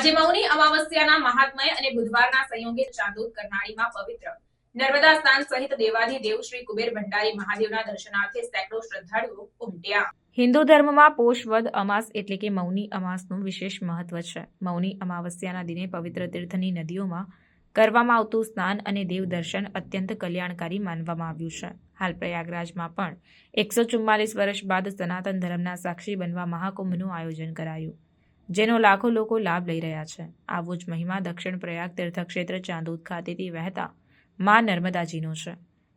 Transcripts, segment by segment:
આજે મૌની અમાવસ્યાના મહાત્મય અને બુધવારના સંયોગે ચાંદોદ કરનાળીમાં પવિત્ર. નર્મદા સ્થાન સહિત દેવાધિદેવ શ્રી કુબેર ભંડારી મહાદેવના દર્શનાર્થે સેંકડો શ્રદ્ધાળુઓ ઉમટ્યા. હિન્દુ ધર્મમાં પોષ અમાસ એટલે કે મૌની અમાસનું વિશેષ મહત્વ છે. મૌની અમાવસ્યાના દિને પવિત્ર તીર્થની નદીઓમાં કરવામાં આવતું સ્નાન અને દેવ દર્શન અત્યંત કલ્યાણકારી માનવામાં આવ્યું છે. હાલ પ્રયાગરાજમાં પણ એકસો ચુમ્માલીસ વર્ષ બાદ સનાતન ધર્મના સાક્ષી બનવા મહાકુંભનું આયોજન કરાયું. જેનો લાખો લોકો લાભ લઈ રહ્યા છે. આવો જ મહિમા દક્ષિણ પ્રયાગ તીર્થક્ષેત્ર ચાંદોદ ખાતેથી વહેતા મા નર્મદાજીનો છે.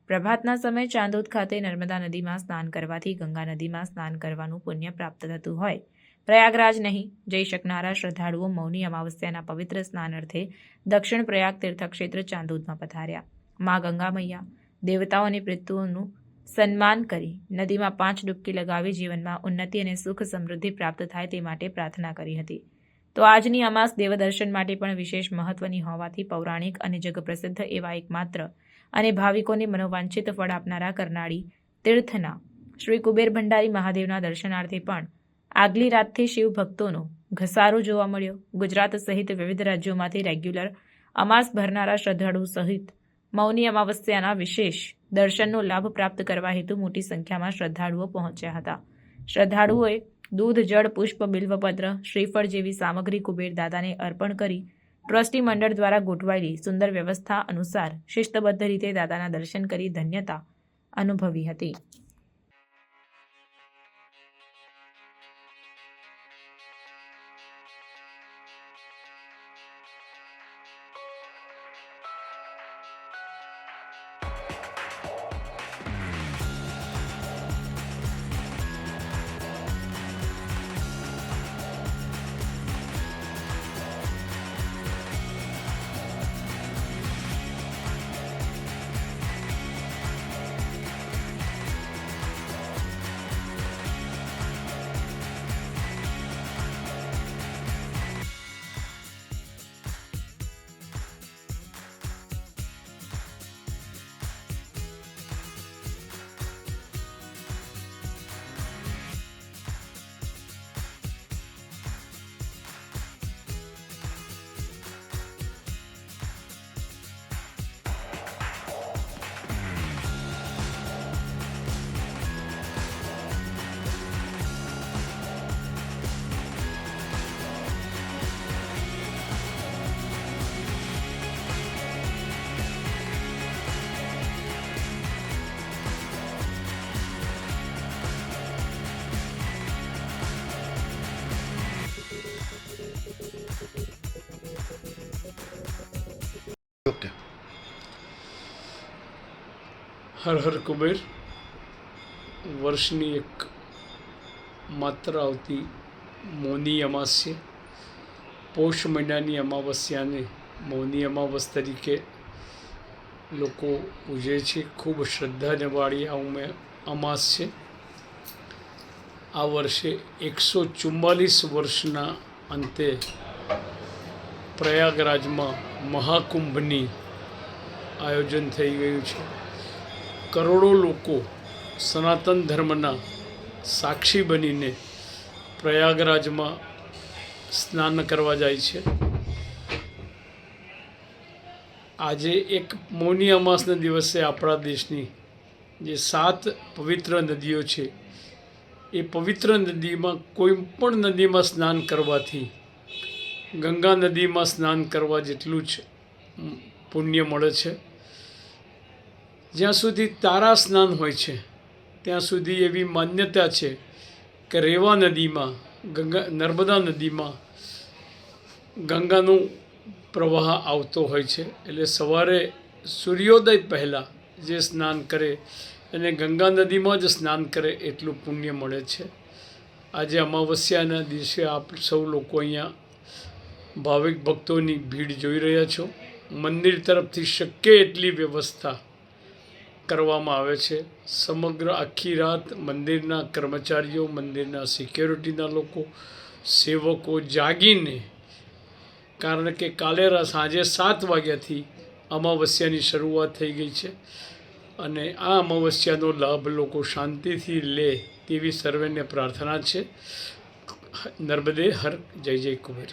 પ્રભાતના સમયે ચાંદોદ ખાતે નર્મદા નદીમાં સ્નાન કરવાથી ગંગા નદીમાં સ્નાન કરવાનું પુણ્ય પ્રાપ્ત થતું હોય. પ્રયાગરાજ નહીં જઈ શકનારા શ્રદ્ધાળુઓ મૌની અમાવસ્યાના પવિત્ર સ્નાન અર્થે દક્ષિણ પ્રયાગ તીર્થક્ષેત્ર ચાંદોદમાં પધાર્યા. મા ગંગા મૈયા, દેવતાઓ અને પિતૃઓનું સન્માન કરી, નદીમાં પાંચ ડૂબકી લગાવી જીવનમાં ઉન્નતિ અને સુખ સમૃદ્ધિ પ્રાપ્ત થાય તે માટે પ્રાર્થના કરી હતી. તો આજની અમાસ દેવદર્શન માટે પણ વિશેષ મહત્વની હોવાથી પૌરાણિક અને જગપ્રસિદ્ધ એવા એકમાત્ર અને ભાવિકોને મનોવાંછિત ફળ આપનારા કરનાળી તીર્થના શ્રી કુબેર ભંડારી મહાદેવના દર્શનાર્થે પણ આગલી રાતથી શિવ ભક્તોનો ઘસારો જોવા મળ્યો. ગુજરાત સહિત વિવિધ રાજ્યોમાંથી રેગ્યુલર અમાસ ભરનારા શ્રદ્ધાળુ સહિત મૌની અમાવસ્યાના વિશેષ દર્શનનો લાભ પ્રાપ્ત કરવા હેતુ મોટી સંખ્યામાં શ્રદ્ધાળુઓ પહોંચ્યા હતા. શ્રદ્ધાળુઓએ દૂધ, જળ, પુષ્પ, બિલ્વપત્ર, શ્રીફળ જેવી સામગ્રી કુબેર દાદાને અર્પણ કરી ટ્રસ્ટી મંડળ દ્વારા ગોઠવાયેલી સુંદર વ્યવસ્થા અનુસાર શિસ્તબદ્ધ રીતે દાદાના દર્શન કરી ધન્યતા અનુભવી હતી. ઓકે હર હર કુબેર વર્ષની એક માત્ર આવતી મૌની અમાસ્ય પૌષ મહિનાની અમાવસ્યાને મૌની અમાવસ તરીકે લોકો ઉજવે છે ખૂબ શ્રદ્ધાને વાળી આ ઉમે અમાસ છે આ વર્ષે એકસો ચુમ્માલીસ વર્ષના અંતે પ્રયાગરાજમાં મહાકુંભની આયોજન થઈ ગયું છે. કરોડો લોકો સનાતન ધર્મના સાક્ષી બનીને પ્રયાગરાજમાં સ્નાન કરવા જાય છે. આજે એક મૌની અમાસના દિવસે આપણા દેશની જે સાત પવિત્ર નદીઓ છે, એ પવિત્ર નદીમાં કોઈ પણ નદીમાં સ્નાન કરવાથી ગંગા નદીમાં સ્નાન કરવા જેટલું જ પુણ્ય મળે છે. જ્યાં સુધી તારા સ્નાન હોય છે, ત્યાં સુધી એવી માન્યતા છે કે રેવા નદીમાં, ગંગા, નર્મદા નદીમાં ગંગાનું પ્રવાહ આવતો હોય છે. એટલે સવારે સૂર્યોદય પહેલાં જે સ્નાન કરે અને ગંગા નદીમાં જ સ્નાન કરે એટલું પુણ્ય મળે છે. આજે અમાવસ્યાના દિવસે આપ સૌ લોકો અહીંયા ભાવિક ભક્તોની ભીડ જોઈ રહ્યા છો. મંદિર તરફથી શક્ય એટલી વ્યવસ્થા કરવામાં આવે છે. સમગ્ર આખી રાત મંદિરના કર્મચારીઓ, મંદિરના સિક્યોરિટીના લોકો, સેવકો જાગીને, કારણ કે કાલે સાંજે સાત વાગ્યાથી અમાવસ્યાની શરૂઆત થઈ ગઈ છે અને આ અમાવસ્યાનો લાભ લોકો શાંતિથી લે તેવી સર્વેને પ્રાર્થના છે. નર્મદે હર જય જય કુબેર.